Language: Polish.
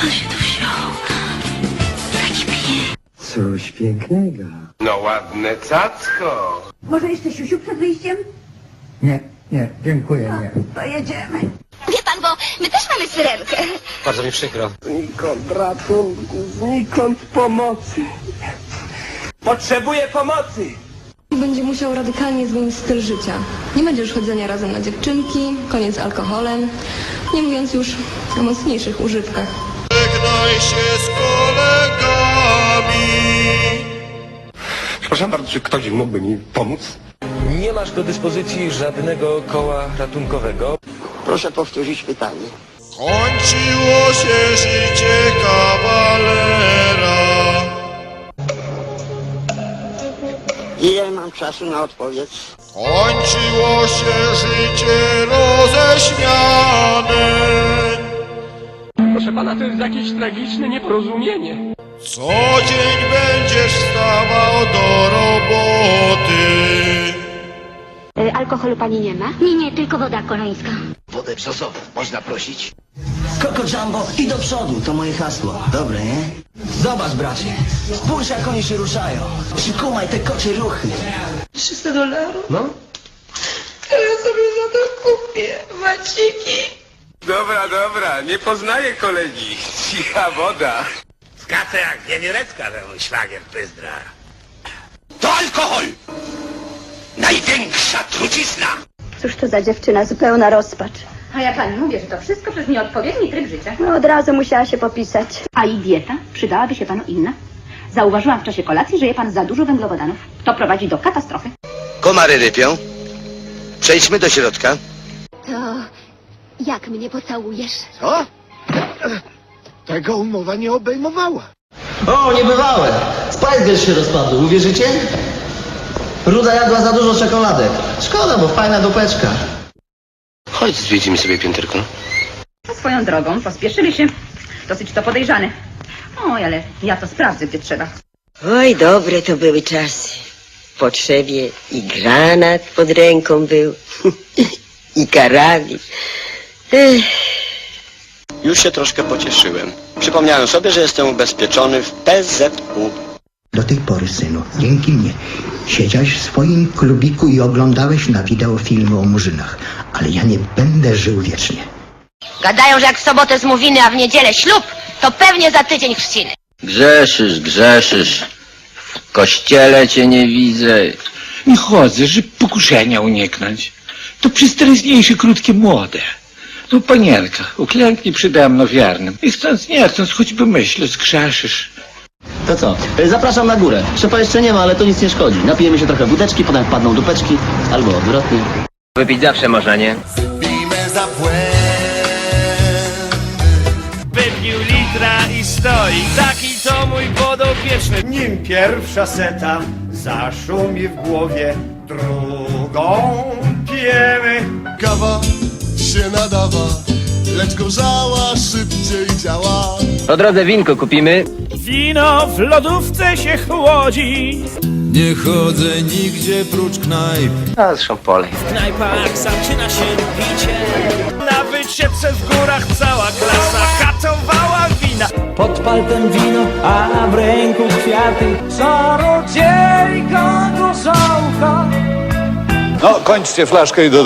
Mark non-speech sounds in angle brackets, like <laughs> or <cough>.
pan się tu wziął? Taki piękny. Coś pięknego. No ładne cacko. Może jeszcze siusiu przed wyjściem? Nie, nie, dziękuję, nie. To jedziemy. Wie pan, bo my też mamy syrenkę. Bardzo mi przykro. Znikąd ratunku, znikąd pomocy. Potrzebuję pomocy. Będzie musiał radykalnie zmienić styl życia. Nie będzie już chodzenia razem na dziewczynki, koniec z alkoholem, nie mówiąc już o mocniejszych używkach. Żegnaj się z kolegami. Przepraszam bardzo, czy ktoś mógłby mi pomóc? Nie masz do dyspozycji żadnego koła ratunkowego. Proszę powtórzyć pytanie. Kończyło się życie kawalera. Ile mam czasu na odpowiedź? Kończyło się życie roześmiane. Pana, to jest jakieś tragiczne nieporozumienie. Co dzień będziesz wstawał do roboty. Alkoholu pani nie ma? Nie, nie, tylko woda kolońska. Wodę brzozową można prosić? Koko Jumbo i do przodu, to moje hasło. Dobre, nie? Zobacz, bracie. Spójrz, jak oni się ruszają. Przykumaj te kocie ruchy. 300 dolarów? No. To ja sobie za to kupię waciki. Dobra, dobra, nie poznaję kolegi. Cicha woda. Skacze jak wiewierecka ten mój szwagier Pyzdra. To alkohol! Największa trucizna! Cóż to za dziewczyna, zupełna rozpacz. A ja pani mówię, że to wszystko przez nieodpowiedni tryb życia. No, od razu musiała się popisać. A i dieta? Przydałaby się panu inna? Zauważyłam w czasie kolacji, że je pan za dużo węglowodanów. To prowadzi do katastrofy. Komary rypią. Przejdźmy do środka. Jak mnie pocałujesz? Co? Tego umowa nie obejmowała. O, niebywałe! Spice się rozpadł, uwierzycie? Ruda jadła za dużo czekoladek. Szkoda, bo fajna dupeczka. Chodź, zwiedzimy sobie pięterko. Swoją drogą, pospieszyli się. Dosyć to podejrzane. Oj, ale ja to sprawdzę, gdzie trzeba. Oj, dobre to były czasy. W potrzebie i granat pod ręką był, <laughs> i karabin. Ech. Już się troszkę pocieszyłem. Przypomniałem sobie, że jestem ubezpieczony w PZU. Do tej pory, synu, dzięki mnie, siedziałeś w swoim klubiku i oglądałeś na wideo filmy o murzynach. Ale ja nie będę żył wiecznie. Gadają, że jak w sobotę zmówiny, a w niedzielę ślub, to pewnie za tydzień chrzciny. Grzeszysz, grzeszysz. W kościele cię nie widzę. Nie chodzę, żeby pokuszenia uniknąć. To przystępniejsze, krótkie, młode. To panienka, uklęknij przede mną wiernym. I chcąc nie chcąc, choćby myślę, zgrzeszysz. To co? Y, Zapraszam na górę. Szefa jeszcze nie ma, ale to nic nie szkodzi. Napijemy się trochę wódeczki, potem wpadną dupeczki. Albo odwrotnie. Wypić zawsze można, nie? Bijmy za błędy. Wypił litra i stoi, taki to mój podopieczny. Nim pierwsza seta zaszumi w głowie, drugą pijemy. Kawa się nadawa, lecz gorzała szybciej działa. Po drodze winko kupimy. Wino w lodówce się chłodzi. Nie chodzę nigdzie prócz knajp. A, zresztą polej. W knajpach zaczyna się picie. Na wycieczce w górach cała klasa katowała wina. Pod paltem wino, a w ręku kwiaty. Czarodziejka to sołka. No, kończcie flaszkę i do.